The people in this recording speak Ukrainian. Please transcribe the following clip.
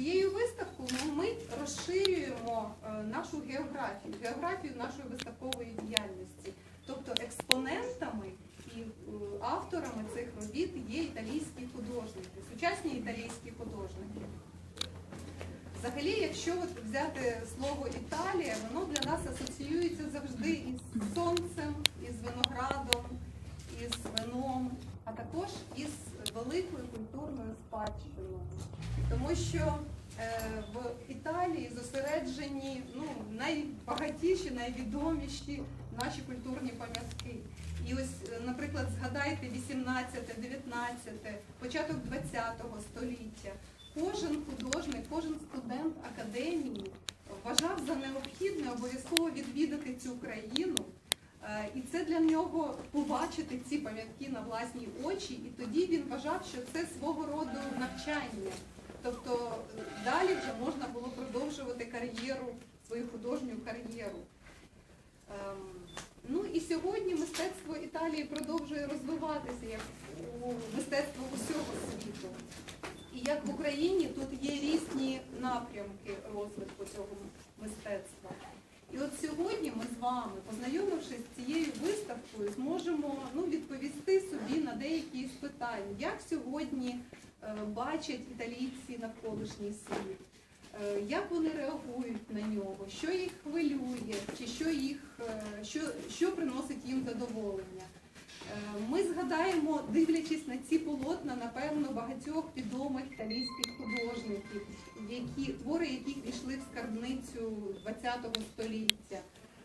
цією виставкою ну, ми розширюємо е, нашу географію, географію нашої виставкової діяльності. Тобто експонентами і е, авторами цих робіт є італійські художники, сучасні італійські художники. Взагалі, якщо от взяти слово Італія, воно для нас асоціюється завжди із сонцем, із виноградом, із вином, а також із великою культурною спадщиною. Тому що е, в Італії зосереджені ну, найбагатіші, найвідоміші наші культурні пам'ятки. І ось, е, наприклад, згадайте 18, 19, початок 20 століття. Кожен художник, кожен студент академії вважав за необхідне обов'язково відвідати цю країну. Е, І це для нього побачити ці пам'ятки на власні очі, і тоді він вважав, що це свого роду навчання. Тобто далі вже можна було продовжувати кар'єру, свою художню кар'єру. Ем, Ну і сьогодні мистецтво Італії продовжує розвиватися як у мистецтво усього світу. І як в Україні тут є різні напрямки розвитку цього мистецтва. І от сьогодні ми з вами, познайомившись з цією виставкою, зможемо ну, відповісти собі на деякі з питань, як сьогодні бачать італійці навколишній світ, е, як вони реагують на нього, що їх хвилює, чи що їх е, що, що приносить їм задоволення. Е, Ми згадаємо, дивлячись на ці полотна, напевно, багатьох відомих італійських художників, які твори яких війшли в скарбницю ХХ століття.